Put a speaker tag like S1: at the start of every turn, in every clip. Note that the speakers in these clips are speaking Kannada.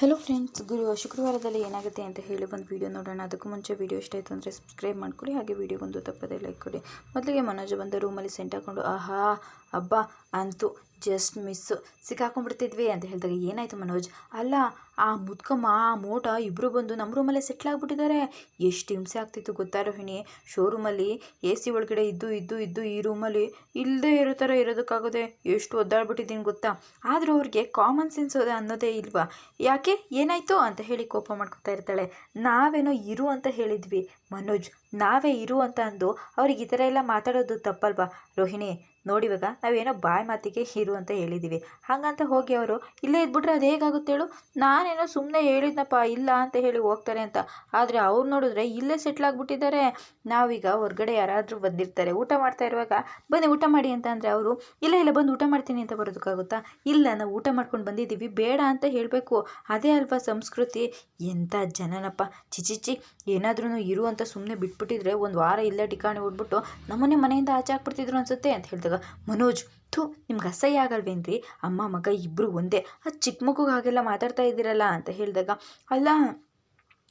S1: ಹಲೋ ಫ್ರೆಂಡ್ಸ್ ಗುರು, ಶುಕ್ರವಾರದಲ್ಲಿ ಏನಾಗುತ್ತೆ ಅಂತ ಹೇಳಿ ಒಂದು ವಿಡಿಯೋ ನೋಡೋಣ. ಅದಕ್ಕೂ ಮುಂಚೆ ವಿಡಿಯೋ ಇಷ್ಟ ಆಯಿತು ಅಂದರೆ ಸಬ್ಸ್ಕ್ರೈಬ್ ಮಾಡ್ಕೊಳ್ಳಿ. ಹಾಗೆ ವೀಡಿಯೋಗೊಂದು ತಪ್ಪದೇ ಲೈಕ್ ಕೊಡಿ. ಮೊದಲಿಗೆ ಮನೋಜ್ ಬಂದ ರೂಮಲ್ಲಿ ಸೆಂಟ್ ಹಾಕೊಂಡು, ಆಹಾ ಹಬ್ಬ ಅಂತೂ ಜಸ್ಟ್ ಮಿಸ್ಸು ಸಿಕ್ಕಾಕೊಂಡ್ಬಿಡ್ತಿದ್ವಿ ಅಂತ ಹೇಳಿದಾಗ ಏನಾಯಿತು ಮನೋಜ್? ಅಲ್ಲ, ಆ ಮುದ್ಕಮ್ಮ, ಆ ಮೋಟ ಇಬ್ಬರು ಬಂದು ನಮ್ಮ ರೂಮಲ್ಲೇ ಸೆಟ್ಲ್ ಆಗಿಬಿಟ್ಟಿದ್ದಾರೆ. ಎಷ್ಟು ಹಿಂಸೆ ಆಗ್ತಿತ್ತು ಗೊತ್ತಾ ರೋಹಿಣಿ? ಶೋರೂಮಲ್ಲಿ ಎ ಸಿ ಒಳಗಡೆ ಇದ್ದು ಇದ್ದು ಇದ್ದು ಈ ರೂಮಲ್ಲಿ ಇಲ್ಲದೆ ಇರೋ ಥರ ಇರೋದಕ್ಕಾಗೋದೆ ಎಷ್ಟು ಒದ್ದಾಡ್ಬಿಟ್ಟಿದ್ದೀನಿ ಗೊತ್ತಾ? ಆದರೂ ಅವ್ರಿಗೆ ಕಾಮನ್ ಸೆನ್ಸ್ ಅನ್ನೋದೇ ಇಲ್ವಾ? ಯಾಕೆ? ಏನಾಯಿತು? ಅಂತ ಹೇಳಿ ಕೋಪ ಮಾಡ್ಕೊತಾ ಇರ್ತಾಳೆ. ನಾವೇನೋ ಇರು ಅಂತ ಹೇಳಿದ್ವಿ. ಮನೋಜ್, ನಾವೇ ಇರು ಅಂತ ಅಂದು ಅವ್ರಿಗೆ ಈ ಥರ ಎಲ್ಲ ಮಾತಾಡೋದು ತಪ್ಪಲ್ವಾ? ರೋಹಿಣಿ ನೋಡಿವಾಗ ನಾವೇನೋ ಬಾಯಿ ಮಾತಿಗೆ ಹೀರು ಅಂತ ಹೇಳಿದ್ದೀವಿ ಹಾಗಂತ ಹೋಗಿ ಅವರು, ಇಲ್ಲೇ ಇದ್ಬಿಟ್ರೆ ಅದು ಹೇಗಾಗುತ್ತೆ ಹೇಳು? ನಾನೇನೋ ಸುಮ್ಮನೆ ಹೇಳಿದ್ನಪ್ಪ, ಇಲ್ಲ ಅಂತ ಹೇಳಿ ಹೋಗ್ತಾರೆ ಅಂತ. ಆದರೆ ಅವ್ರು ನೋಡಿದ್ರೆ ಇಲ್ಲೇ ಸೆಟ್ಲ್ ಆಗಿಬಿಟ್ಟಿದ್ದಾರೆ. ನಾವೀಗ ಹೊರಗಡೆ ಯಾರಾದರೂ ಬಂದಿರ್ತಾರೆ. ಊಟ ಮಾಡ್ತಾ ಇರುವಾಗ, ಬನ್ನಿ ಊಟ ಮಾಡಿ ಅಂತ ಅಂದರೆ ಅವರು, ಇಲ್ಲ ಇಲ್ಲ, ಬಂದು ಊಟ ಮಾಡ್ತೀನಿ ಅಂತ ಬರೋದಕ್ಕಾಗುತ್ತಾ ಇಲ್ಲ, ನಾವು ಊಟ ಮಾಡ್ಕೊಂಡು ಬಂದಿದ್ದೀವಿ, ಬೇಡ ಅಂತ ಹೇಳಬೇಕು. ಅದೇ ಅಲ್ವಾ ಸಂಸ್ಕೃತಿ? ಎಂಥ ಜನನಪ್ಪ. ಚಿಚಿಚಿ ಏನಾದ್ರೂ ಇರು ಅಂತ ಸುಮ್ಮನೆ ಬಿಟ್ಬಿಟ್ಟಿದ್ರೆ ಒಂದು ವಾರ ಇಲ್ಲೇ ಠಿಕಾಣಿ ಹೊಡ್ಬಿಟ್ಟು ನಮ್ಮನೆ ಮನೆಯಿಂದ ಆಚೆ ಹಾಕ್ಬಿಡ್ತಿದ್ರು ಅನ್ಸುತ್ತೆ ಅಂತ ಹೇಳಿದಾಗ ಮನೋಜ್, ಥೂ, ನಿಮ್ಗೆ ಅಸಹ್ಯ ಆಗಲ್ವೇನ್ರಿ ಅಮ್ಮ, ಮಗ ಇಬ್ಬರು ಒಂದೇ. ಅದು ಚಿಕ್ಕ ಮಗುಗೆ ಹಾಗೆಲ್ಲ ಮಾತಾಡ್ತಾ ಇದ್ದೀರಲ್ಲ ಅಂತ ಹೇಳಿದಾಗ, ಅಲ್ಲ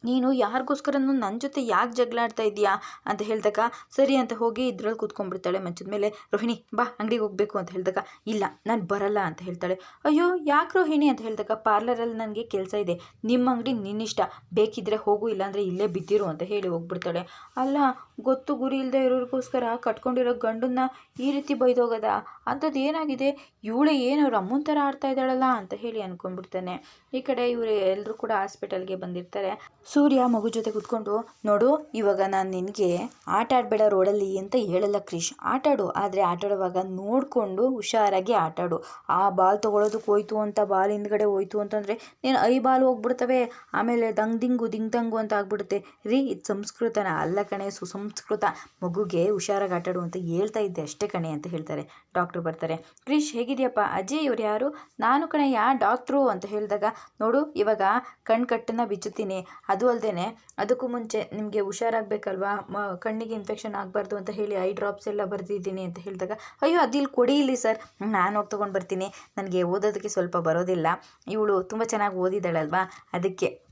S1: ನೀನು ಯಾರಿಗೋಸ್ಕರನೂ ನನ್ನ ಜೊತೆ ಯಾಕೆ ಜಗಳಾಡ್ತಾ ಇದೀಯಾ ಅಂತ ಹೇಳಿದಾಗ, ಸರಿ ಅಂತ ಹೋಗಿ ಇದ್ರಲ್ಲಿ ಕೂತ್ಕೊಂಡ್ಬಿಡ್ತಾಳೆ ಮಂಚದ ಮೇಲೆ. ರೋಹಿಣಿ, ಬಾ, ಅಂಗಡಿಗೆ ಹೋಗಬೇಕು ಅಂತ ಹೇಳಿದಾಗ, ಇಲ್ಲ, ನಾನು ಬರಲ್ಲ ಅಂತ ಹೇಳ್ತಾಳೆ. ಅಯ್ಯೋ, ಯಾಕೆ ರೋಹಿಣಿ? ಅಂತ ಹೇಳಿದಾಗ, ಪಾರ್ಲರಲ್ಲಿ ನನಗೆ ಕೆಲಸ ಇದೆ. ನಿಮ್ಮ ಅಂಗಡಿ ನಿನ್ನಿಷ್ಟ. ಬೇಕಿದ್ರೆ ಹೋಗು, ಇಲ್ಲಾಂದರೆ ಇಲ್ಲೇ ಬಿದ್ದಿರು ಅಂತ ಹೇಳಿ ಹೋಗ್ಬಿಡ್ತಾಳೆ. ಅಲ್ಲ, ಗೊತ್ತು ಗುರಿ ಇಲ್ಲದೆ ಇರೋರಿಗೋಸ್ಕರ ಕಟ್ಕೊಂಡಿರೋ ಗಂಡನ್ನ ಈ ರೀತಿ ಬೈದೋಗದ? ಅಂಥದ್ದು ಏನಾಗಿದೆ? ಇವಳೆ ಏನು ಅವ್ರ ಅಮ್ಮನ ಥರ ಆಡ್ತಾ ಇದ್ದಾಳಲ್ಲ? ಅಂತ ಹೇಳಿ ಅಂದ್ಕೊಂಡ್ಬಿಡ್ತಾನೆ ಈ ಕಡೆ ಇವರು ಎಲ್ಲರೂ ಕೂಡ ಹಾಸ್ಪಿಟಲ್ಗೆ ಬಂದಿರ್ತಾರೆ. ಸೂರ್ಯ ಮಗು ಜೊತೆ ಕುತ್ಕೊಂಡು, ನೋಡು, ಇವಾಗ ನಾನು ನಿನಗೆ ಆಟ ಆಡಬೇಡ ರೋಡಲ್ಲಿ ಅಂತ ಹೇಳಲ್ಲ ಕ್ರಿಶ್ ಆಟಾಡು, ಆದರೆ ಆಟಾಡುವಾಗ ನೋಡಿಕೊಂಡು ಹುಷಾರಾಗಿ ಆಟಾಡು. ಆ ಬಾಲ್ ತೊಗೊಳೋದಕ್ಕೆ ಹೋಯ್ತು ಅಂತ, ಬಾಲ್ ಹಿಂದ್ಗಡೆ ಹೋಯ್ತು ಅಂತಂದರೆ ನೀನು ಐ ಬಾಲ್ ಹೋಗ್ಬಿಡ್ತವೆ. ಆಮೇಲೆ ದಂಗ್ ದಿಂಗು, ದಿಂಗ್ ದಂಗು ಅಂತ ಆಗ್ಬಿಡುತ್ತೆ. ರೀ, ಇದು ಸಂಸ್ಕೃತನ. ಅಲ್ಲ ಕಣೆ, ಸುಸಂಸ್ಕೃತ. ಮಗುಗೆ ಹುಷಾರಾಗಿ ಆಟಾಡು ಅಂತ ಹೇಳ್ತಾ ಇದ್ದೆ ಅಷ್ಟೇ ಕಣೆ ಅಂತ ಹೇಳ್ತಾರೆ. ಡಾಕ್ಟ್ರು ಬರ್ತಾರೆ. ಕ್ರಿಶ್ ಹೇಗಿದೆಯಪ್ಪ? ಅಜ್ಜಿ ಇವ್ರು ಯಾರು? ನಾನು ಕಣೆ, ಯಾ ಡಾಕ್ಟ್ರು? ಅಂತ ಹೇಳಿದಾಗ, ನೋಡು, ಇವಾಗ ಕಣ್ಕಟ್ಟನ್ನು ಬಿಚ್ಚುತ್ತೀನಿ. ಅಲ್ಲದೆ ಅದಕ್ಕೂ ಮುಂಚೆ ನಿಮಗೆ ಹುಷಾರಾಗಬೇಕಲ್ವಾ? ಮ, ಕಣ್ಣಿಗೆ ಇನ್ಫೆಕ್ಷನ್ ಆಗಬಾರ್ದು ಅಂತ ಹೇಳಿ ಐ ಡ್ರಾಪ್ಸ್ ಎಲ್ಲ ಬರೆದಿದ್ದೀನಿ ಅಂತ ಹೇಳಿದಾಗ, ಅಯ್ಯೋ ಅದಿಲ್ಲಿ ಕೊಡಿ ಇಲ್ಲಿ ಸರ್. ನಾನು ಹೋಗಿ ತೊಗೊಂಡು ಬರ್ತೀನಿ. ನನಗೆ ಓದೋದಕ್ಕೆ ಸ್ವಲ್ಪ ಬರೋದಿಲ್ಲ. ಇವಳು ತುಂಬ ಚೆನ್ನಾಗಿ ಓದಿದ್ದಾಳಲ್ವಾ? ಅದಕ್ಕೆ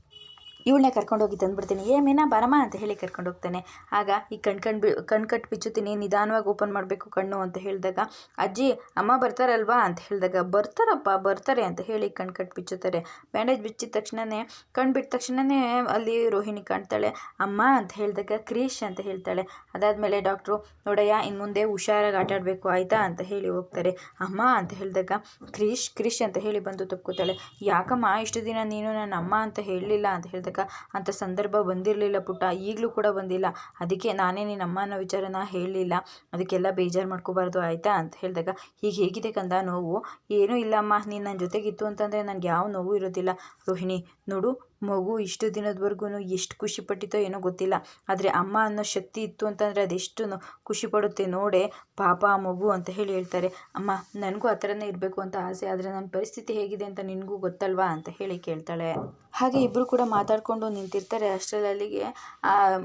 S1: ಇವಳನ್ನೇ ಕರ್ಕೊಂಡೋಗಿ ತಂದುಬಿಡ್ತೀನಿ. ಏ, ಮೀನಾ, ಬರಮ್ಮ ಅಂತ ಹೇಳಿ ಕರ್ಕೊಂಡು ಹೋಗ್ತಾನೆ. ಆಗ ಈ ಕಣ್ ಕಣ್ ಬಿ, ಕಣ್ ಕಟ್ಟು ಬಿಚ್ಚುತ್ತೀನಿ, ನಿಧಾನವಾಗಿ ಓಪನ್ ಮಾಡಬೇಕು ಕಣ್ಣು ಅಂತ ಹೇಳಿದಾಗ, ಅಜ್ಜಿ, ಅಮ್ಮ ಬರ್ತಾರಲ್ವಾ ಅಂತ ಹೇಳಿದಾಗ, ಬರ್ತಾರಪ್ಪ, ಬರ್ತಾರೆ ಅಂತ ಹೇಳಿ ಕಣ್ಕಟ್ಟು ಬಿಚ್ಚುತ್ತಾರೆ. ಬ್ಯಾಂಡೇಜ್ ಬಿಚ್ಚಿದ ತಕ್ಷಣವೇ ಕಣ್ಣು ಬಿಟ್ಟ ತಕ್ಷಣವೇ ಅಲ್ಲಿ ರೋಹಿಣಿ ಕಾಣ್ತಾಳೆ. ಅಮ್ಮ ಅಂತ ಹೇಳಿದಾಗ ಕ್ರೀಶ್ ಅಂತ ಹೇಳ್ತಾಳೆ. ಅದಾದಮೇಲೆ ಡಾಕ್ಟ್ರು, ನೋಡಯ್ಯ ಇನ್ನು ಮುಂದೆ ಹುಷಾರಾಗಿ ಆಟ ಆಡಬೇಕು, ಆಯಿತಾ ಅಂತ ಹೇಳಿ ಹೋಗ್ತಾರೆ. ಅಮ್ಮ ಅಂತ ಹೇಳಿದಾಗ ಕ್ರೀಶ್ ಕ್ರೀಶ್ ಅಂತ ಹೇಳಿ ಬಂದು ತಪ್ಕೋತಾಳೆ. ಯಾಕಮ್ಮ, ಇಷ್ಟು ದಿನ ನೀನು ನನ್ನ ಅಮ್ಮ ಅಂತ ಹೇಳಲಿಲ್ಲ ಅಂತ ಹೇಳಿದಾಗ ಅಂಥ ಸಂದರ್ಭ ಬಂದಿರಲಿಲ್ಲ ಪುಟ್ಟ. ಈಗಲೂ ಕೂಡ ಬಂದಿಲ್ಲ. ಅದಕ್ಕೆ ನಾನೇ ನಿನ್ನ ಅಮ್ಮ ಅನ್ನೋ ವಿಚಾರನ ಹೇಳಲಿಲ್ಲ. ಅದಕ್ಕೆಲ್ಲ ಬೇಜಾರು ಮಾಡ್ಕೋಬಾರ್ದು ಆಯಿತಾ ಅಂತ ಹೇಳಿದಾಗ ಈಗ ಹೇಗಿದೆ ಕಂದ ನೋವು? ಏನೂ ಇಲ್ಲಮ್ಮ. ನೀನು ನನ್ನ ಜೊತೆಗಿತ್ತು ಅಂತಂದರೆ ನನಗೆ ಯಾವ ನೋವು ಇರೋದಿಲ್ಲ. ರೋಹಿಣಿ, ನೋಡು, ಮಗು ಇಷ್ಟು ದಿನದವರೆಗೂ ಎಷ್ಟು ಖುಷಿ ಪಟ್ಟಿತ್ತೋ ಏನೋ ಗೊತ್ತಿಲ್ಲ. ಆದರೆ ಅಮ್ಮ ಅನ್ನೋ ಶಕ್ತಿ ಇತ್ತು ಅಂತಂದರೆ ಅದೆಷ್ಟು ಖುಷಿ ಪಡುತ್ತೆ ನೋಡೆ. ಪಾಪ, ಮಗು ಅಂತ ಹೇಳಿ ಹೇಳ್ತಾರೆ. ಅಮ್ಮ, ನನಗೂ ಆ ಥರನೇ ಇರಬೇಕು ಅಂತ ಆಸೆ. ಆದರೆ ನನ್ನ ಪರಿಸ್ಥಿತಿ ಹೇಗಿದೆ ಅಂತ ನಿನಗೂ ಗೊತ್ತಲ್ವಾ? ಅಂತ ಹೇಳಿ ಕೇಳ್ತಾಳೆ. ಹಾಗೆ ಇಬ್ಬರು ಕೂಡ ಮಾತಾಡಿಕೊಂಡು ನಿಂತಿರ್ತಾರೆ ಅಷ್ಟರಲ್ಲಿ ಅಲ್ಲಿಗೆ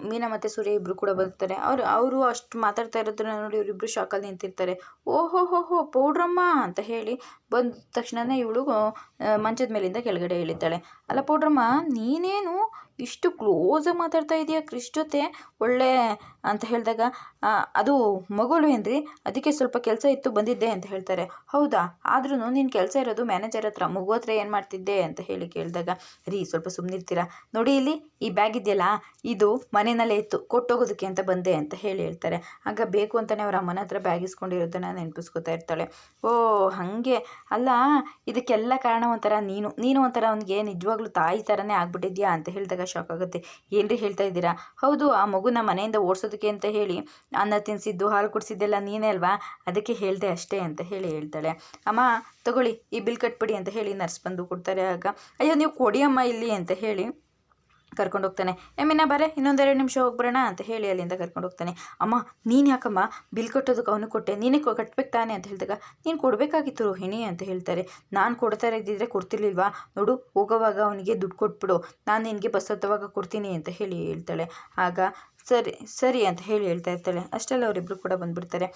S1: ಮೀನಾ ಮತ್ತು ಸೂರ್ಯ ಇಬ್ಬರು ಕೂಡ ಬರ್ತಾರೆ. ಅವರು ಅವರು ಅಷ್ಟು ಮಾತಾಡ್ತಾ ಇರೋದನ್ನ ನೋಡಿ ಇವರಿಬ್ಬರು ಶಾಕಲ್ಲಿ ನಿಂತಿರ್ತಾರೆ. ಓಹೋ ಹೋ ಹೋ ಪೌಡ್ರಮ್ಮ ಅಂತ ಹೇಳಿ ಬಂದ ತಕ್ಷಣವೇ ಇವಳು ಮಂಚದ ಮೇಲಿಂದ ಕೆಳಗಡೆ ಹೇಳಿದ್ದಾಳೆ ಅಲ್ಲ ಪೌಡ್ರಮ್ಮ ನೀನೇನು ಇಷ್ಟು ಕ್ಲೋಸಾಗಿ ಮಾತಾಡ್ತಾ ಇದೆಯಾ ಕ್ರಿಶ್ ಜೊತೆ? ಒಳ್ಳೆ ಅಂತ ಹೇಳಿದಾಗ ಅದು ಮಗಳು ಏನ್ರಿ? ಅದಕ್ಕೆ ಸ್ವಲ್ಪ ಕೆಲಸ ಇತ್ತು ಬಂದಿದ್ದೆ ಅಂತ ಹೇಳ್ತಾರೆ. ಹೌದಾ? ಆದ್ರೂ ನಿನ್ನ ಕೆಲಸ ಇರೋದು ಮ್ಯಾನೇಜರ್ ಹತ್ರ ಮಗು ಹತ್ರ ಏನು ಮಾಡ್ತಿದ್ದೆ? ಅಂತ ಹೇಳಿ ಕೇಳಿದಾಗ ರೀ ಸ್ವಲ್ಪ ಸುಮ್ಮನಿರ್ತೀರಾ ನೋಡಿ ಇಲ್ಲಿ ಈ ಬ್ಯಾಗ್ ಇದೆಯಲ್ಲ, ಇದು ಮನೆಯಲ್ಲೇ ಇತ್ತು, ಕೊಟ್ಟೋಗೋದಕ್ಕೆ ಅಂತ ಬಂದೆ ಅಂತ ಹೇಳಿ ಹೇಳ್ತಾರೆ. ಆಗ ಬೇಕು ಅಂತಲೇ ಅವ್ರ ಅಮ್ಮನ ಹತ್ರ ಬ್ಯಾಗ್ ಇಸ್ಕೊಂಡಿರೋದನ್ನು ನೆನಪಿಸ್ಕೊತಾ ಇರ್ತಾಳೆ. ಓ, ಹಾಗೆ. ಅಲ್ಲ, ಇದಕ್ಕೆಲ್ಲ ಕಾರಣ ಒಂಥರ ನೀನು. ನೀನು ಒಂಥರ ಅವನಿಗೆ ನಿಜವಾಗ್ಲೂ ತಾಯಿ ಥರನೇ ಆಗ್ಬಿಟ್ಟಿದ್ಯಾ ಅಂತ ಹೇಳಿದಾಗ ಶಾಕ್ ಆಗುತ್ತೆ. ಏನ್ರಿ ಹೇಳ್ತಾ ಇದ್ದೀರಾ? ಹೌದು, ಆ ಮಗುನ ಮನೆಯಿಂದ ಓಡಿಸೋದಕ್ಕೆ ಅಂತ ಹೇಳಿ, ಅನ್ನ ತಿನ್ಸಿದ್ದು, ಹಾಲು ಕುಡಿಸಿದ್ದೆಲ್ಲ ನೀನೇ ಅಲ್ವಾ? ಅದಕ್ಕೆ ಹೇಳಿದೆ ಅಷ್ಟೇ ಅಂತ ಹೇಳಿ ಹೇಳ್ತಾಳೆ. ಅಮ್ಮ, ತಗೊಳ್ಳಿ, ಈ ಬಿಲ್ ಕಟ್ಬಿಡಿ ಅಂತ ಹೇಳಿ ನರ್ಸ್ ಬಂದು ಕೊಡ್ತಾರೆ ಆಗ. ಅಯ್ಯೋ, ನೀವು ಕೊಡಿ ಅಮ್ಮ ಇಲ್ಲಿ ಅಂತ ಹೇಳಿ ಕರ್ಕೊಂಡು ಹೋಗ್ತಾನೆ. ಎಮ್ಮಿನ ಬರೇ, ಇನ್ನೊಂದೆರಡು ನಿಮಿಷ ಹೋಗ್ಬರೋಣ ಅಂತ ಹೇಳಿ ಅಲ್ಲಿಂದ ಕರ್ಕೊಂಡು ಹೋಗ್ತಾನೆ. ಅಮ್ಮ, ನೀನು ಯಾಕಮ್ಮ? ಬಿಲ್ ಕಟ್ಟೋದಕ್ಕೆ ಅವನು ಕೊಟ್ಟೆ. ನೀನೇ ಕಟ್ಬೇಕು ತಾನೆ ಅಂತ ಹೇಳಿದಾಗ, ನೀನು ಕೊಡಬೇಕಾಗಿತ್ತು ರೋಹಿಣಿ ಅಂತ ಹೇಳ್ತಾರೆ. ನಾನು ಕೊಡ್ತಾ ಇದ್ದಿದ್ರೆ ಕೊಡ್ತಿರ್ಲಿಲ್ವಾ? ನೋಡು, ಹೋಗೋವಾಗ ಅವನಿಗೆ ದುಡ್ಡು ಕೊಟ್ಬಿಡು. ನಾನು ನಿನಗೆ ಬಸ್ ಹತ್ತುವಾಗ ಕೊಡ್ತೀನಿ ಅಂತ ಹೇಳಿ ಹೇಳ್ತಾಳೆ. ಆಗ ಸರಿ ಸರಿ ಅಂತ ಹೇಳಿ ಹೇಳ್ತಾ ಇರ್ತಾಳೆ. ಅಷ್ಟರಲ್ಲಿ ಅವರಿಬ್ಬರು ಕೂಡ ಬಂದುಬಿಡ್ತಾರೆ.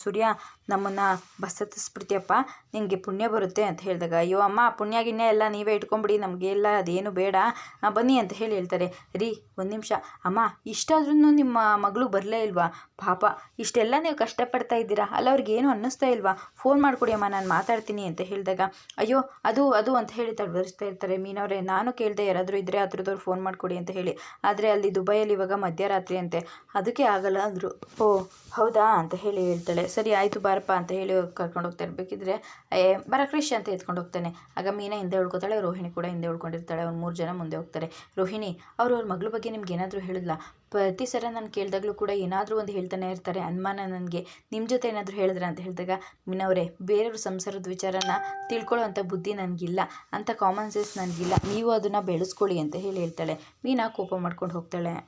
S1: ಸೂರ್ಯ, ನಮ್ಮನ್ನು ಬಸ್ ಹತ್ತಿಸ್ಬಿಡ್ತೀಯಪ್ಪ ನಿಮಗೆ ಪುಣ್ಯ ಬರುತ್ತೆ ಅಂತ ಹೇಳಿದಾಗ, ಅಯ್ಯೋ ಅಮ್ಮ ಪುಣ್ಯ ಎಲ್ಲ ನೀವೇ ಇಟ್ಕೊಂಬಿಡಿ, ನಮಗೆಲ್ಲ ಅದೇನು ಬೇಡ ಬನ್ನಿ ಅಂತ ಹೇಳಿ ಹೇಳ್ತಾರೆ. ರೀ, ಒಂದು ನಿಮಿಷ. ಅಮ್ಮ ಇಷ್ಟಾದ್ರೂ ನಿಮ್ಮ ಮಗಳು ಬರಲೇ ಇಲ್ವಾ? ಪಾಪ, ಇಷ್ಟೆಲ್ಲ ನೀವು ಕಷ್ಟಪಡ್ತಾ ಇದ್ದೀರಾ? ಅಲ್ಲ ಅವ್ರಿಗೆ ಏನು ಅನ್ನಿಸ್ತಾ ಇಲ್ವಾ? ಫೋನ್ ಮಾಡಿಕೊಡಿ ಅಮ್ಮ, ನಾನು ಮಾತಾಡ್ತೀನಿ ಅಂತ ಹೇಳಿದಾಗ, ಅಯ್ಯೋ, ಅದು ಅದು ಅಂತ ಹೇಳಿ ತಡವರಿಸ್ತಾ ಇರ್ತಾರೆ. ಮೀನವ್ರೆ, ನಾನು ಕೇಳಿದೆ ಯಾರಾದರೂ ಇದ್ದರೆ ಹತ್ರದವ್ರು ಫೋನ್ ಮಾಡಿಕೊಡಿ ಅಂತ ಹೇಳಿ. ಆದರೆ ಅಲ್ಲಿ ದುಬೈಯಲ್ಲಿ ಇವಾಗ ಮಧ್ಯರಾತ್ರಿ ಅಂತೆ ಅದಕ್ಕೆ ಆಗಲ್ಲ ಅಂದರು. ಓ, ಹೌದಾ ಅಂತ ಹೇಳಿ ಹೇಳ್ತಾಳೆ. ಸರಿ, ಆಯಿತು ಬಾರಪ್ಪ ಅಂತ ಹೇಳಿ ಕರ್ಕೊಂಡು ಹೋಗ್ತಾ ಇರಬೇಕಿದ್ರೆ ಏ, ಬರ ಕ್ರಿಶ್ ಅಂತ ಎತ್ಕೊಂಡು ಹೋಗ್ತಾನೆ. ಆಗ ಮೀನಾ ಹಿಂದೆ ಉಳ್ಕೊತಾಳೆ, ರೋಹಿಣಿ ಕೂಡ ಹಿಂದೆ ಉಳ್ಕೊಂಡಿರ್ತಾಳೆ. ಅವ್ರು ಮೂರು ಜನ ಮುಂದೆ ಹೋಗ್ತಾರೆ. ರೋಹಿಣಿ, ಅವರು ಅವ್ರ ಮಗಳ ಬಗ್ಗೆ ನಿಮ್ಗೆ ಏನಾದರೂ ಹೇಳಿಲ್ಲ ಪ್ರತಿ ಸಲ ನಾನು ಕೇಳಿದಾಗಲೂ ಕೂಡ ಏನಾದರೂ ಒಂದು ಹೇಳ್ತಾನೆ ಇರ್ತಾರೆ. ಅನುಮಾನ ನನಗೆ. ನಿಮ್ಮ ಜೊತೆ ಏನಾದರೂ ಹೇಳಿದ್ರ ಅಂತ ಹೇಳಿದಾಗ ಮೀನವರೇ ಬೇರೆಯವ್ರ ಸಂಸಾರದ ವಿಚಾರನ ತಿಳ್ಕೊಳ್ಳೋ ಅಂಥ ಬುದ್ಧಿ ನನಗಿಲ್ಲ. ಅಂಥ ಕಾಮನ್ ಸೆನ್ಸ್ ನನಗಿಲ್ಲ. ನೀವು ಅದನ್ನು ಬೆಳೆಸ್ಕೊಳ್ಳಿ ಅಂತ ಹೇಳಿ ಹೇಳ್ತಾಳೆ. ಮೀನಾ ಕೋಪ ಮಾಡ್ಕೊಂಡು ಹೋಗ್ತಾಳೆ.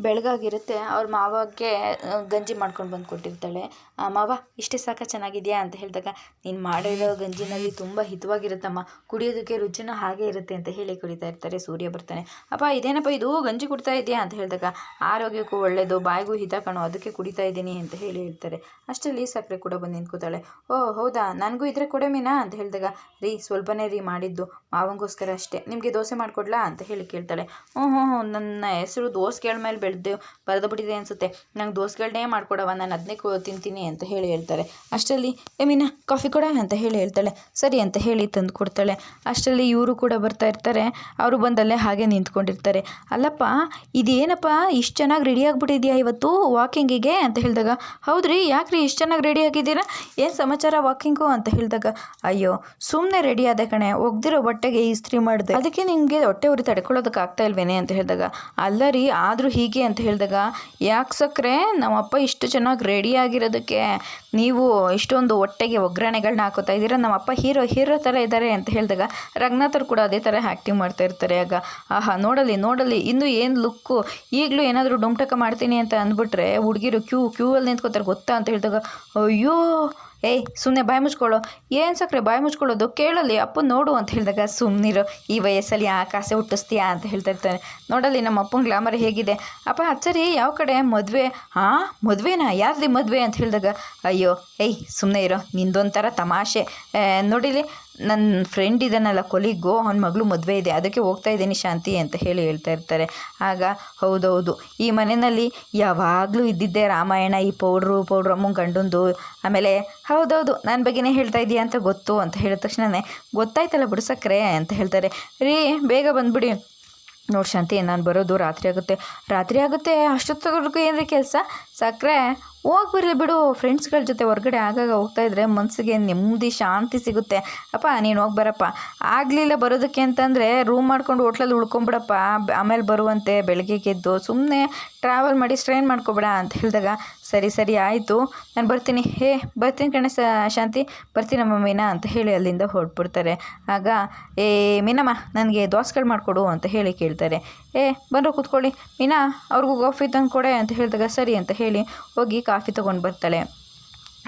S1: ಬೆಳಗಾಗಿರುತ್ತೆ. ಅವ್ರ ಮಾವಗೆ ಗಂಜಿ ಮಾಡ್ಕೊಂಡು ಬಂದು ಕೊಟ್ಟಿರ್ತಾಳೆ. ಮಾವ, ಇಷ್ಟೇ ಸಾಕಾ, ಚೆನ್ನಾಗಿದೆಯಾ? ಅಂತ ಹೇಳಿದಾಗ, ನೀನು ಮಾಡಿರೋ ಗಂಜಿನಲ್ಲಿ ತುಂಬ ಹಿತವಾಗಿರುತ್ತಮ್ಮ. ಕುಡಿಯೋದಕ್ಕೆ ರುಚಿನೂ ಹಾಗೆ ಇರುತ್ತೆ ಅಂತ ಹೇಳಿ ಕುಡಿತಾ ಇರ್ತಾರೆ. ಸೂರ್ಯ ಬರ್ತಾನೆ ಅಪ್ಪ ಇದೇನಪ್ಪ ಇದು? ಗಂಜಿ ಕುಡ್ತಾ ಇದೆಯಾ? ಅಂತ ಹೇಳಿದಾಗ, ಆರೋಗ್ಯಕ್ಕೂ ಒಳ್ಳೆಯದು ಬಾಯಿಗೂ ಹಿತ ಕಾಣೋ, ಅದಕ್ಕೆ ಕುಡಿತಾ ಇದ್ದೀನಿ ಅಂತ ಹೇಳಿ ಹೇಳ್ತಾರೆ. ಅಷ್ಟರಲ್ಲಿ ಸಕ್ಕರೆ ಕೂಡ ಬಂದು ನಿಂತ್ಕೋತಾಳೆ. ಓ, ಹೌದಾ? ನನಗೂ ಇದ್ರೆ ಕೊಡೆ ಮೀನಾ ಅಂತ ಹೇಳಿದಾಗ, ರೀ, ಸ್ವಲ್ಪನೇ ರೀ ಮಾಡಿದ್ದು, ಮಾವಂಗೋಸ್ಕರ ಅಷ್ಟೇ. ನಿಮಗೆ ದೋಸೆ ಮಾಡಿಕೊಡ್ಲಾ? ಅಂತ ಹೇಳಿ ಕೇಳ್ತಾಳೆ. ಹ್ಞೂ ಹ್ಞೂ ಹ್ಞೂ ನನ್ನ ಹೆಸರು ದೋಸೆ ಮೇಲೆ ಬೆಳೆದು ಬರೆದು ಬಿಟ್ಟಿದೆ ಅನಿಸುತ್ತೆ. ನಂಗೆ ದೋಸೆಗಳನ್ನೇ ಮಾಡ್ಕೊಡವ ನಾನು ಅದನ್ನೇ ತಿಂತೀನಿ ಅಂತ ಹೇಳಿ ಹೇಳ್ತಾರೆ. ಅಷ್ಟರಲ್ಲಿ ಮೀನಾ, ಕಾಫಿ ಕೊಡ ಅಂತ ಹೇಳಿ ಹೇಳ್ತಾಳೆ. ಸರಿ ಅಂತ ಹೇಳಿ ತಂದು ಕೊಡ್ತಾಳೆ. ಅಷ್ಟರಲ್ಲಿ ಇವರು ಕೂಡ ಬರ್ತಾ ಇರ್ತಾರೆ. ಅವರು ಬಂದಲ್ಲೇ ಹಾಗೆ ನಿಂತ್ಕೊಂಡಿರ್ತಾರೆ. ಅಲ್ಲಪ್ಪ, ಇದೇನಪ್ಪ, ಇಷ್ಟು ಚೆನ್ನಾಗಿ ರೆಡಿ ಆಗಿಬಿಟ್ಟಿದ್ಯಾ ಇವತ್ತು ವಾಕಿಂಗಿಗೆ ಅಂತ ಹೇಳಿದಾಗ, ಹೌದ್ರಿ ರೀ ಇಷ್ಟು ಚೆನ್ನಾಗಿ ರೆಡಿ ಆಗಿದ್ದೀರಾ? ಏನು ಸಮಾಚಾರ ವಾಕಿಂಗು ಅಂತ ಹೇಳಿದಾಗ, ಅಯ್ಯೋ ಸುಮ್ಮನೆ ರೆಡಿ ಆದ ಕಣೆ, ಒಗ್ದಿರೋ ಬಟ್ಟೆಗೆ ಇಸ್ತ್ರಿ ಮಾಡಿದೆ. ಅದಕ್ಕೆ ನಿಮಗೆ ಹೊಟ್ಟೆ ಉರಿ ತಡ್ಕೊಳ್ಳೋದಕ್ಕೆ ಆಗ್ತಾ ಇಲ್ವೇನೆ? ಅಂತ ಹೇಳಿದಾಗ, ಅಲ್ಲ ರೀ, ಆದರೂ ಹೀಗೆ ಅಂತ ಹೇಳಿದಾಗ, ಯಾಕೆ ಸಕ್ಕರೆ ನಮ್ಮಪ್ಪ ಇಷ್ಟು ಚೆನ್ನಾಗಿ ರೆಡಿ ಆಗಿರೋದಕ್ಕೆ ನೀವು ಇಷ್ಟೊಂದು ಹೊಟ್ಟೆಗೆ ಒಗ್ಗರಣೆಗಳನ್ನ ಹಾಕೋತಾ ಇದ್ದೀರಾ? ನಮ್ಮಪ್ಪ ಹೀರೋ ಹೀರೋ ಥರ ಇದ್ದಾರೆ ಅಂತ ಹೇಳಿದಾಗ ರಂಗನಾಥರು ಕೂಡ ಅದೇ ಥರ ಆ್ಯಕ್ಟಿಂಗ್ ಮಾಡ್ತಾ ಇರ್ತಾರೆ ಆಗ. ಆಹಾ, ನೋಡಲಿ ನೋಡಲಿ, ಇನ್ನೂ ಏನು ಲುಕ್ಕು ಈಗಲೂ ಏನಾದರೂ ಡುಮ್ಟಕ ಮಾಡ್ತೀನಿ ಅಂತ ಅಂದ್ಬಿಟ್ರೆ ಹುಡುಗಿರು ಕ್ಯೂ ಕ್ಯೂ ಅಲ್ಲಿ ನಿಂತ್ಕೋತಾರೆ ಗೊತ್ತಾ? ಅಂತ ಹೇಳಿದಾಗ, ಅಯ್ಯೋ ಏಯ್ ಸುಮ್ಮನೆ ಬಾಯಿ ಮುಚ್ಕೊಳ್ಳೋ. ಏನು ಸಕ್ಕರೆ ಬಾಯಿ ಮುಚ್ಕೊಳ್ಳೋದು? ಕೇಳಲಿ, ಅಪ್ಪ ನೋಡು ಅಂತ ಹೇಳಿದಾಗ ಸುಮ್ಮನಿರು ಈ ವಯಸ್ಸಲ್ಲಿ ಆ ಕಾಸೆ ಹುಟ್ಟಿಸ್ತೀಯಾ ಅಂತ ಹೇಳ್ತಾ ಇರ್ತಾನೆ. ನೋಡಲಿ ನಮ್ಮ ಅಪ್ಪನ ಗ್ಲಾಮರ್ ಹೇಗಿದೆ. ಅಪ್ಪ ಅಚ್ಚರಿ ಯಾವ ಕಡೆ? ಮದುವೆ? ಹಾಂ ಮದುವೆನಾ? ಯಾರ್ದು ಮದುವೆ? ಅಂತ ಹೇಳಿದಾಗ, ಅಯ್ಯೋ, ಏಯ್ ಸುಮ್ಮನೆ ಇರೋ. ನಿಂದೊಂಥರ ತಮಾಷೆ. ನೋಡಿಲಿ ನನ್ನ ಫ್ರೆಂಡ್ ಇದನ್ನಲ್ಲ ಕೊಲಿಗು ಅವನ ಮಗಳು ಮದುವೆ ಇದೆ, ಅದಕ್ಕೆ ಹೋಗ್ತಾ ಇದ್ದೀನಿ ಶಾಂತಿ ಅಂತ ಹೇಳಿ ಹೇಳ್ತಾ ಇರ್ತಾರೆ. ಆಗ, ಹೌದೌದು. ಈ ಮನೆಯಲ್ಲಿ ಯಾವಾಗಲೂ ಇದ್ದಿದ್ದೆ ರಾಮಾಯಣ, ಈ ಪೌಡ್ರು, ಪೌಡ್ರ್ ಅಮ್ಮ ಗಂಡಂದು. ಆಮೇಲೆ, ಹೌದೌದು ನನ್ನ ಬಗ್ಗೆನೇ ಹೇಳ್ತಾ ಇದೀಯ ಅಂತ ಗೊತ್ತು ಅಂತ ಹೇಳಿದ ತಕ್ಷಣನೇ, ಗೊತ್ತಾಯ್ತಲ್ಲ ಬಿಡ್ಸಕ್ರೆ ಅಂತ ಹೇಳ್ತಾರೆ. ರೀ, ಬೇಗ ಬಂದುಬಿಡಿ. ನೋಡಿ ಶಾಂತಿ, ನಾನು ಬರೋದು ರಾತ್ರಿ ಆಗುತ್ತೆ. ರಾತ್ರಿ ಆಗುತ್ತೆ ಅಷ್ಟೊತ್ತವರೆಗೂ ಏನ್ರಿ ಕೆಲಸ? ಸಕ್ಕರೆ ಹೋಗಿ ಬಿಡು. ಫ್ರೆಂಡ್ಸ್ಗಳ ಜೊತೆ ಹೊರಗಡೆ ಆಗಾಗ ಹೋಗ್ತಾ ಇದ್ರೆ ಮನಸ್ಸಿಗೆ ನೆಮ್ಮದಿ, ಶಾಂತಿ ಸಿಗುತ್ತೆ. ಅಪ್ಪ, ನೀನು ಹೋಗಿ ಬರಪ್ಪ. ಆಗಲಿಲ್ಲ ಬರೋದಕ್ಕೆ ಅಂತಂದರೆ ರೂಮ್ ಮಾಡ್ಕೊಂಡು ಹೋಟ್ಲಲ್ಲಿ ಉಳ್ಕೊಂಬಿಡಪ್ಪ. ಆಮೇಲೆ ಬರುವಂತೆ ಬೆಳಗ್ಗೆ ಗೆದ್ದು ಸುಮ್ಮನೆ ಟ್ರಾವೆಲ್ ಮಾಡಿ ಸ್ಟ್ರೈನ್ ಮಾಡ್ಕೊಬೇಡ ಅಂತ ಹೇಳಿದಾಗ, ಸರಿ ಸರಿ, ಆಯಿತು. ನಾನು ಬರ್ತೀನಿ. ಹೇ, ಬರ್ತೀನಿ ಕಣೆ ಶಾಂತಿ. ಬರ್ತೀನಮ್ಮ ಮೀನಾ ಅಂತ ಹೇಳಿ ಅಲ್ಲಿಂದ ಹೊರಟ್ಬಿಡ್ತಾರೆ. ಆಗ, ಏ, ಮೀನಮ್ಮ, ನನಗೆ ದೋಸೆಗಳು ಮಾಡಿಕೊಡು ಅಂತ ಹೇಳಿ ಕೇಳ್ತಾರೆ. ಏ, ಬಂದರು ಕೂತ್ಕೊಳ್ಳಿ. ಮೀನಾ, ಅವ್ರಿಗೂ ಕಾಫಿ ತಂದು ಕೊಡೆ ಅಂತ ಹೇಳಿದಾಗ, ಸರಿ ಅಂತ ಹೇಳಿ ಹೋಗಿ ಕಾಫಿ ತೊಗೊಂಡು ಬರ್ತಾಳೆ.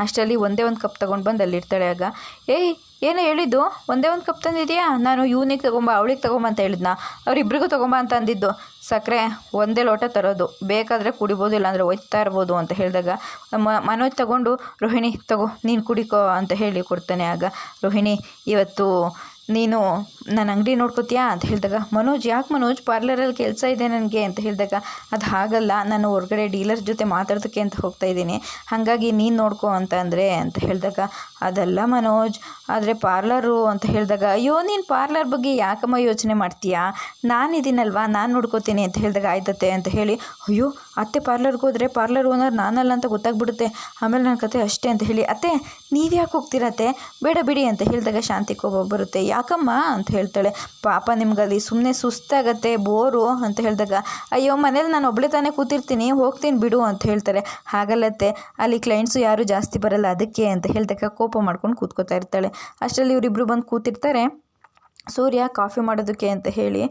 S1: ಅಷ್ಟರಲ್ಲಿ ಒಂದೇ ಒಂದು ಕಪ್ ತೊಗೊಂಡು ಬಂದು ಅಲ್ಲಿರ್ತಾಳೆ ಆಗ. ಏಯ್, ಏನು ಹೇಳಿದ್ದು? ಒಂದೇ ಒಂದು ಕಪ್ ತಂದಿದೆಯಾ? ನಾನು ಇವನಿಗೆ ತೊಗೊಂಬ, ಅವಳಿಗೆ ತೊಗೊಂಬ ಅಂತ ಹೇಳಿದ್ನ? ಅವರಿಬ್ಬರಿಗೂ ತೊಗೊಂಬ ಅಂತ ಅಂದಿದ್ದು. ಸಕ್ಕರೆ ಒಂದೇ ಲೋಟ ತರೋದು. ಬೇಕಾದರೆ ಕುಡಿಬೋದು ಇಲ್ಲಾಂದರೆ ಒಯ್ತಾ ಇರ್ಬೋದು ಅಂತ ಹೇಳಿದಾಗ ಮನೋಜ್ ತಗೊಂಡು, ರೋಹಿಣಿ, ತಗೋ, ನೀನು ಕುಡಿಕೋ ಅಂತ ಹೇಳಿ ಕೊಡ್ತಾನೆ ಆಗ. ರೋಹಿಣಿ, ಇವತ್ತು ನೀನು ನನ್ನ ಅಂಗಡಿ ನೋಡ್ಕೋತೀಯಾ ಅಂತ ಹೇಳಿದಾಗ, ಮನೋಜ್, ಯಾಕೆ ಮನೋಜ್? ಪಾರ್ಲರಲ್ಲಿ ಕೆಲಸ ಇದೆ ನನಗೆ ಅಂತ ಹೇಳಿದಾಗ, ಅದು ಹಾಗಲ್ಲ, ನಾನು ಹೊರಗಡೆ ಡೀಲರ್ ಜೊತೆ ಮಾತಾಡೋದಕ್ಕೆ ಅಂತ ಹೋಗ್ತಾ ಇದ್ದೀನಿ. ಹಾಗಾಗಿ ನೀನು ನೋಡ್ಕೋ ಅಂತ ಅಂದರೆ ಅಂತ ಹೇಳಿದಾಗ, ಅದಲ್ಲ ಮನೋಜ್, ಆದರೆ ಪಾರ್ಲರು ಅಂತ ಹೇಳಿದಾಗ, ಅಯ್ಯೋ, ನೀನು ಪಾರ್ಲರ್ ಬಗ್ಗೆ ಯಾಕಮ್ಮ ಯೋಚನೆ ಮಾಡ್ತೀಯಾ? ನಾನಿದ್ದೀನಲ್ವಾ ನಾನು ನೋಡ್ಕೋತೀನಿ ಅಂತ ಹೇಳಿದಾಗ, ಆಯ್ತತ್ತೆ ಅಂತ ಹೇಳಿ, ಅಯ್ಯೋ ಅತ್ತೆ ಪಾರ್ಲರ್ಗೆ ಹೋದರೆ ಪಾರ್ಲರ್ ಓನರ್ ನಾನಲ್ಲ ಅಂತ ಗೊತ್ತಾಗ್ಬಿಡುತ್ತೆ. ಆಮೇಲೆ ನನ್ನ ಕತೆ ಅಷ್ಟೇ ಅಂತ ಹೇಳಿ, ಅತ್ತೆ ನೀವು ಯಾಕೆ ಹೋಗ್ತೀರತ್ತೆ ಬೇಡ ಬಿಡಿ, ಅಂತ ಹೇಳಿದಾಗ ಶಾಂತಿ ಕೋಪ ಬರುತ್ತೆ. ಯಾಕಮ್ಮ? ಅಂತ ಹೇಳ್ತಾಳೆ. ಪಾಪ ನಿಮ್ಗಲ್ಲಿ ಸುಮ್ಮನೆ ಸುಸ್ತಾಗತ್ತೆ ಬೋರು ಅಂತ ಹೇಳಿದಾಗ, ಅಯ್ಯೋ, ಮನೇಲಿ ನಾನು ಒಬ್ಬಳೇ ತಾನೇ ಕೂತಿರ್ತೀನಿ, ಹೋಗ್ತೀನಿ ಬಿಡು, ಅಂತ ಹೇಳ್ತಾರೆ. ಹಾಗಲ್ಲತ್ತೆ ಅಲ್ಲಿ ಕ್ಲೈಂಟ್ಸು ಯಾರೂ ಜಾಸ್ತಿ ಬರಲ್ಲ, ಅದಕ್ಕೆ, ಅಂತ ಹೇಳಿದಾಗ ಕೋಪ ಮಾಡ್ಕೊಂಡು ಕೂತ್ಕೋತಾ ಇರ್ತಾಳೆ. ಅಷ್ಟರಲ್ಲಿ ಇವರಿಬ್ಬರು ಬಂದು ಕೂತಿರ್ತಾರೆ. ಸೂರ್ಯ ಕಾಫಿ ಮಾಡೋದಕ್ಕೆ ಅಂತ ಹೇಳಿ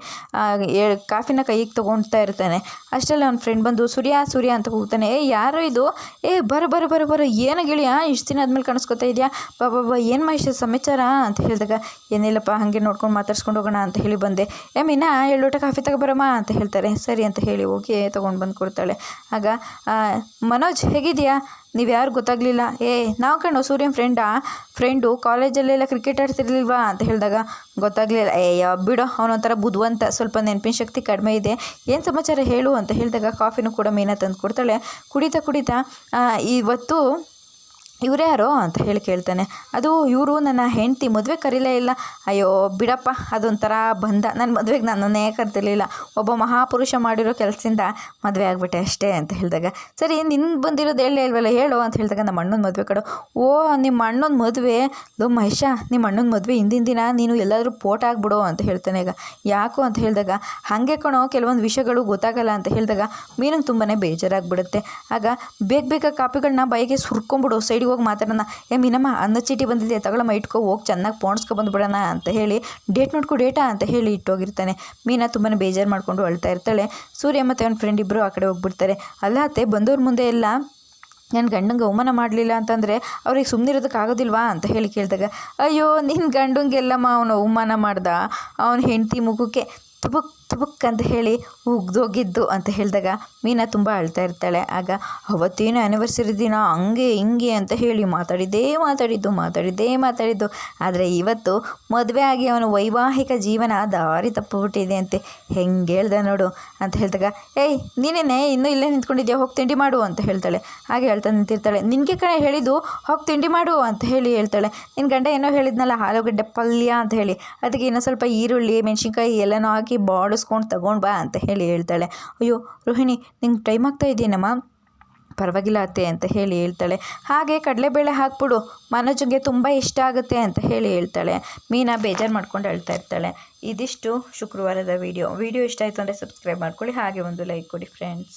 S1: ಕಾಫಿನ ಕೈಗೆ ತೊಗೊಳ್ತಾ ಇರ್ತಾನೆ. ಅಷ್ಟರಲ್ಲಿ ಅವ್ನ ಫ್ರೆಂಡ್ ಬಂದು, ಸೂರ್ಯ ಸೂರ್ಯ ಅಂತ ಹೋಗ್ತಾನೆ ಏ, ಯಾರು ಇದು? ಏ, ಬರ ಬರ ಬರ ಬರ, ಏನು ಗಿಳಿಯ? ಇಷ್ಟು ದಿನ ಆದಮೇಲೆ ಕಾಣಿಸ್ಕೊತಾ ಇದೆಯಾ? ಬಾ ಏನು ಮಹಿಷ ಸಮಾಚಾರ? ಅಂತ ಹೇಳಿದಾಗ, ಏನಿಲ್ಲಪ್ಪ, ಹಾಗೆ ನೋಡ್ಕೊಂಡು ಮಾತಾಡ್ಸ್ಕೊಂಡು ಹೋಗೋಣ ಅಂತ ಹೇಳಿ ಬಂದೆ. ಏ, ಮೀನಾ ಏಳು ಲೋಟ ಕಾಫಿ ತಗೊಬರಮ್ಮ ಅಂತ ಹೇಳ್ತಾರೆ. ಸರಿ ಅಂತ ಹೇಳಿ ಹೋಗಿ ತೊಗೊಂಡು ಬಂದು ಕೊಡ್ತಾಳೆ. ಆಗ ಮನೋಜ್ ಹೇಗಿದೆಯಾ? ನೀವು ಯಾರು ಗೊತ್ತಾಗಲಿಲ್ಲ? ಏ, ನಾವು ಕಣ್ಣು ಸೂರ್ಯನ ಫ್ರೆಂಡಾ ಫ್ರೆಂಡು ಕಾಲೇಜಲ್ಲೆಲ್ಲ ಕ್ರಿಕೆಟ್ ಆಡ್ತಿರ್ಲಿಲ್ವಾ? ಅಂತ ಹೇಳಿದಾಗ, ಗೊತ್ತಾಗಲಿಲ್ಲ. ಏ ಬಿಡು ಬಿಡೋ ಅವನೊಂಥರ ಬುದ್ಧವಂತ ಸ್ವಲ್ಪ ನೆನಪಿನ ಶಕ್ತಿ ಕಡಿಮೆ ಇದೆ. ಏನು ಸಮಾಚಾರ ಹೇಳು? ಅಂತ ಹೇಳಿದಾಗ ಕಾಫಿನೂ ಕೂಡ ಮೀನಾ ತಂದು ಕೊಡ್ತಾಳೆ ಕುಡಿತಾ ಕುಡಿತಾ ಇವತ್ತು ಇವರೇ ಯಾರೋ ಅಂತ ಹೇಳಿ ಕೇಳ್ತಾನೆ. ಅದು ಇವರು ನನ್ನ ಹೆಂಡ್ತಿ ಮದುವೆ ಕರೀಲೇ ಇಲ್ಲ. ಅಯ್ಯೋ, ಬಿಡಪ್ಪ, ಅದೊಂಥರ ಬಂದ. ನನ್ನ ಮದುವೆಗೆ ನನ್ನನ್ನೇ ಕರ್ತಿರ್ಲಿಲ್ಲ ಒಬ್ಬ ಮಹಾಪುರುಷ ಮಾಡಿರೋ ಕೆಲಸದಿಂದ ಮದುವೆ ಆಗಿಬಿಟ್ಟೆ ಅಷ್ಟೇ ಅಂತ ಹೇಳಿದಾಗ. ಸರಿ ನಿನ್ನ ಬಂದಿರೋದು ಹೇಳಲೇ ಇಲ್ವಲ್ಲ ಹೇಳು ಅಂತ ಹೇಳಿದಾಗ ನಮ್ಮ ಅಣ್ಣನ ಮದುವೆ ಕಡೆ. ಓ, ನಿಮ್ಮ ಅಣ್ಣನ ಮದುವೆ? ಲೋ ಮಹೇಶ, ನಿಮ್ಮ ಅಣ್ಣನ ಮದುವೆ ಹಿಂದಿನ ದಿನ ನೀನು ಎಲ್ಲಾದರೂ ಪೋಟ್ ಆಗ್ಬಿಡು ಅಂತ ಹೇಳ್ತಾನೆ ಈಗ. ಯಾಕೋ ಅಂತ ಹೇಳಿದಾಗ, ಹಾಗೆ ಕಣೋ, ಕೆಲವೊಂದು ವಿಷಯಗಳು ಗೊತ್ತಾಗಲ್ಲ ಅಂತ ಹೇಳಿದಾಗ ಮೀನಿಗೆ ತುಂಬಾ ಬೇಜಾರಾಗ್ಬಿಡುತ್ತೆ. ಆಗ ಬೇಗ ಬೇಗ ಕಾಪಿಗಳನ್ನ ಬೈಗೆ ಸುರ್ಕೊಂಬಿಡು ಸೈಡಿಗೆ ಹೋಗಿ ಮಾತಾಡೋಣ. ಏ ಮೀನಮ್ಮ ಅನ್ನ ಚೀಟಿ ಬಂದಿದೆ ತಗೊಳಮ್ಮ ಇಟ್ಕೊ, ಹೋಗಿ ಚೆನ್ನಾಗಿ ಪೋಣಿಸ್ಕೊ ಬಂದುಬಿಡೋಣ ಅಂತ ಹೇಳಿ, ಡೇಟ್ ನೋಡ್ಕೊ ಡೇಟಾ ಅಂತ ಹೇಳಿ ಇಟ್ಟೋಗಿರ್ತಾನೆ. ಮೀನಾ ತುಂಬಾ ಬೇಜಾರು ಮಾಡ್ಕೊಂಡು ಅಳ್ತಾ ಇರ್ತಾಳೆ. ಸೂರ್ಯ ಮತ್ತು ಅವನ ಫ್ರೆಂಡ್ ಇಬ್ಬರು ಆ ಕಡೆ ಹೋಗ್ಬಿಡ್ತಾರೆ. ಅಲ್ಲ ಅತ್ತೆ ಬಂದವ್ರ ಮುಂದೆ ಎಲ್ಲ ನನ್ನ ಗಂಡಂಗೆ ಅವಮಾನ ಮಾಡಲಿಲ್ಲ ಅಂತಂದರೆ ಅವ್ರಿಗೆ ಸುಮ್ಮನಿರೋದಕ್ಕಾಗೋದಿಲ್ವಾ ಅಂತ ಹೇಳಿ ಕೇಳಿದಾಗ, ಅಯ್ಯೋ ನಿನ್ನ ಗಂಡಂಗೆಲ್ಲಮ್ಮ ಅವನು ಅವಮಾನ ಮಾಡ್ದ? ಅವನ ಹೆಂಡತಿ ಮುಖಕ್ಕೆ? ತುಬುಕ್ ತುಬುಕ್ ಅಂತ ಹೇಳಿ ಉಗ್ದೋಗಿದ್ದು ಅಂತ ಹೇಳಿದಾಗ ಮೀನಾ ತುಂಬ ಅಳ್ತಾ ಇರ್ತಾಳೆ. ಆಗ ಅವತ್ತೇನು ಆ್ಯನಿವರ್ಸರಿ ದಿನ ಹಂಗೆ ಹಿಂಗೆ ಅಂತ ಹೇಳಿ ಮಾತಾಡಿದ್ದೇ ಮಾತಾಡಿದ್ದು ಮಾತಾಡಿದ್ದೇ ಮಾತಾಡಿದ್ದು. ಆದರೆ ಇವತ್ತು ಮದುವೆ ಆಗಿ ಅವನ ವೈವಾಹಿಕ ಜೀವನ ದಾರಿ ತಪ್ಪಿಬಿಟ್ಟಿದೆ ಅಂತೆ. ಹೆಂಗೆ ಹೇಳ್ದೆ ನೋಡು ಅಂತ ಹೇಳಿದಾಗ, ಏಯ್, ನೀನೇನೆ ಇನ್ನೂ ಇಲ್ಲೇ ನಿಂತ್ಕೊಂಡಿದ್ಯಾ? ಹೋಗಿ ತಿಂಡಿ ಮಾಡು ಅಂತ ಹೇಳ್ತಾಳೆ. ಹಾಗೆ ಹೇಳ್ತಾ ನಿಂತಿರ್ತಾಳೆ. ನಿನಗೆ ಕಣೆ ಹೇಳಿದ್ದು? ಹೋಗಿ ತಿಂಡಿ ಮಾಡು ಅಂತ ಹೇಳಿ ಹೇಳ್ತಾಳೆ. ನಿನ್ನ ಗಂಡ ಏನೋ ಹೇಳಿದ್ನಲ್ಲ, ಆಲೂಗಡ್ಡೆ ಪಲ್ಯ ಅಂತ ಹೇಳಿ. ಅದಕ್ಕೆ ಇನ್ನೊಂದು ಸ್ವಲ್ಪ ಈರುಳ್ಳಿ, ಮೆಣಸಿನ್ಕಾಯಿ ಎಲ್ಲನೂ ಹಾಕಿ ಬಾಡಿಸ್ಕೊಂಡು ತಗೊಂಡು ಬಾ ಅಂತ ಹೇಳಿ ಹೇಳ್ತಾಳೆ. ಅಯ್ಯೋ, ರೋಹಿಣಿ, ನಿಂಗೆ ಟೈಮ್ ಆಗ್ತಾ ಇದೆಯೇನಮ್ಮ? ಪರವಾಗಿಲ್ಲ ಅತ್ತೆ ಅಂತ ಹೇಳಿ ಹೇಳ್ತಾಳೆ. ಹಾಗೆ ಕಡಲೆಬೇಳೆ ಹಾಕ್ಬಿಡು, ಮನೋಜಂಗೆ ತುಂಬ ಇಷ್ಟ ಆಗುತ್ತೆ ಅಂತ ಹೇಳಿ ಹೇಳ್ತಾಳೆ. ಮೀನಾ ಬೇಜಾರು ಮಾಡ್ಕೊಂಡು ಹೇಳ್ತಾ ಇರ್ತಾಳೆ. ಇದಿಷ್ಟು ಶುಕ್ರವಾರದ ವಿಡಿಯೋ ವಿಡಿಯೋ ಇಷ್ಟ ಆಯಿತು ಅಂದರೆ ಸಬ್ಸ್ಕ್ರೈಬ್ ಮಾಡ್ಕೊಳ್ಳಿ, ಹಾಗೆ ಒಂದು ಲೈಕ್ ಕೊಡಿ ಫ್ರೆಂಡ್ಸ್